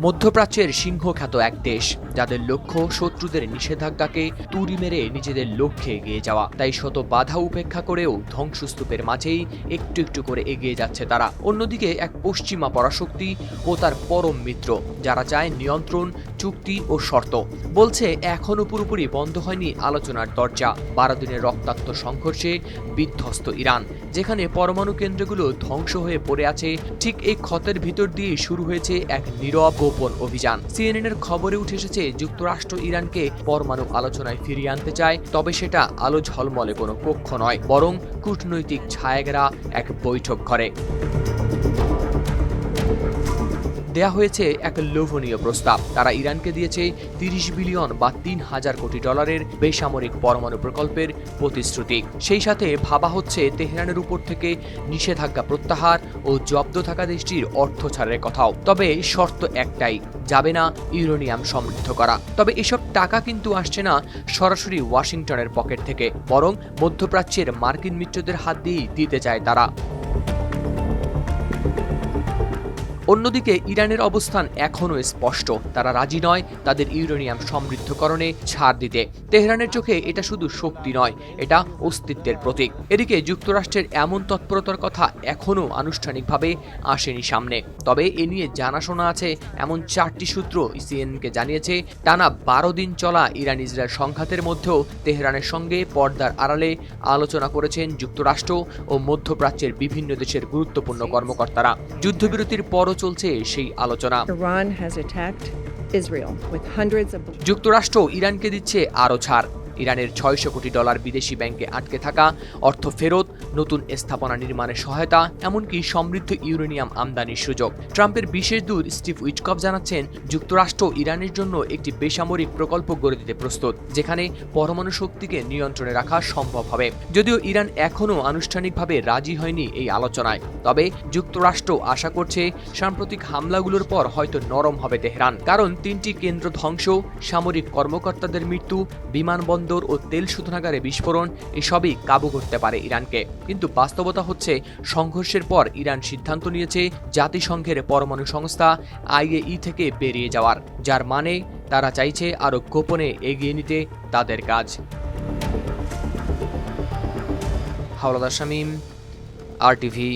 মধ্যপ্রাচ্যের সিংহখ্যাত এক দেশ। যাদের লক্ষ্য শত্রুদের নিষেধাজ্ঞাকে তুড়ি মেরে নিজেদের লক্ষ্যে এগিয়ে যাওয়া। তাই শত বাধা উপেক্ষা করেও ধ্বংসস্তূপের মাঝেই একটু একটু করে এগিয়ে যাচ্ছে তারা। অন্যদিকে এক পশ্চিমা পরাশক্তি ও তার পরম মিত্র, যারা চায় নিয়ন্ত্রণ, চুক্তি ও শর্ত। বলছে এখনও পুরোপুরি বন্ধ হয়নি আলোচনার দরজা। বারো দিনের রক্তাক্ত সংঘর্ষে বিধ্বস্ত ইরান, যেখানে পরমাণু কেন্দ্রগুলো ধ্বংস হয়ে পড়ে আছে, ঠিক এই ক্ষতের ভিতর দিয়ে শুরু হয়েছে এক নীরব গোপন অভিযান। সিএনএন এর খবরে উঠে এসেছে যুক্তরাষ্ট্র ইরানকে পরমাণু আলোচনায় ফিরিয়ে আনতে চায়, তবে সেটা আলো ঝলমলে কোনো পক্ষ নয়, বরং কূটনৈতিক ছায়াগেরা এক বৈঠক ঘরে। দেয়া হয়েছে এক লোভনীয় প্রস্তাব। তারা ইরানকে দিয়েছে তিরিশ বিলিয়ন বা তিন হাজার কোটি ডলারের বেসামরিক পরমাণু প্রকল্পের প্রতিশ্রুতি। সেই সাথে ভাবা হচ্ছে তেহরানের উপর থেকে নিষেধাজ্ঞা প্রত্যাহার ও জব্দ থাকা দেশটির অর্থ ছাড়ের কথাও। তবে শর্ত একটাই, যাবে না ইউরেনিয়াম সমৃদ্ধ করা। তবে এসব টাকা কিন্তু আসছে না সরাসরি ওয়াশিংটনের পকেট থেকে, বরং মধ্যপ্রাচ্যের মার্কিন মিত্রদের হাত দিয়েই দিতে চায় তারা। অন্যদিকে ইরানের অবস্থান এখনও স্পষ্ট। তারা রাজি নয় তাদের ইউরেনিয়াম সমৃদ্ধকরণে ছাড় দিতে। তেহরানের চোখে এটা শুধু শক্তি নয়, এটা অস্তিত্বের প্রতীক। এদিকে যুক্তরাষ্ট্রের এমন তৎপরতার কথা এখনও আনুষ্ঠানিকভাবে আসেনি সামনে। তবে এ নিয়ে জানাশোনা আছে এমন চারটি সূত্র সিএনকে জানিয়েছে। টানা বারো দিন চলা ইরান ইসরায়েল সংঘাতের মধ্যেও তেহরানের সঙ্গে পর্দার আড়ালে আলোচনা করেছেন যুক্তরাষ্ট্র ও মধ্যপ্রাচ্যের বিভিন্ন দেশের গুরুত্বপূর্ণ কর্মকর্তারা। যুদ্ধবিরতির পরও চলছে সেই আলোচনা। যুক্তরাষ্ট্র ইরানকে দিচ্ছে আরও ছাড়। ইরানের ছয়শো কোটি ডলার বিদেশি ব্যাংকে আটকে থাকা, অর্থ ফেরত, নতুন স্থাপনা নির্মাণের সহায়তা, এমনকি সমৃদ্ধ ইউরেনিয়াম আমদানির সুযোগ। ট্রাম্পের বিশেষ দূত স্টিভ উইটকপ জানাচ্ছেন, যুক্তরাষ্ট্র ইরানের জন্য একটি বেসামরিক প্রকল্প গড়ে দিতে প্রস্তুত, যেখানে পরমাণু শক্তিকে নিয়ন্ত্রণে রাখা সম্ভব হবে। যদিও ইরান এখনও আনুষ্ঠানিকভাবে রাজি হয়নি এই আলোচনায়, তবে যুক্তরাষ্ট্র আশা করছে সাম্প্রতিক হামলাগুলোর পর হয়তো নরম হবে তেহরান। কারণ তিনটি কেন্দ্র ধ্বংস, সামরিক কর্মকর্তাদের মৃত্যু, বিমানবন্দর ও তেল শোধনাগারে বিস্ফোরণ, এসবই কাবু করতে পারে ইরানকে। কিন্তু বাস্তবতা হচ্ছে, সংঘর্ষের পর ইরান সিদ্ধান্ত নিয়েছে জাতিসংঘের পরমাণু সংস্থা আইএই থেকে বেরিয়ে যাওয়ার, যার মানে তারা চাইছে আরও গোপনে এগিয়ে নিতে তাদের কাজ। হাওলাদার শামীম, আর টিভি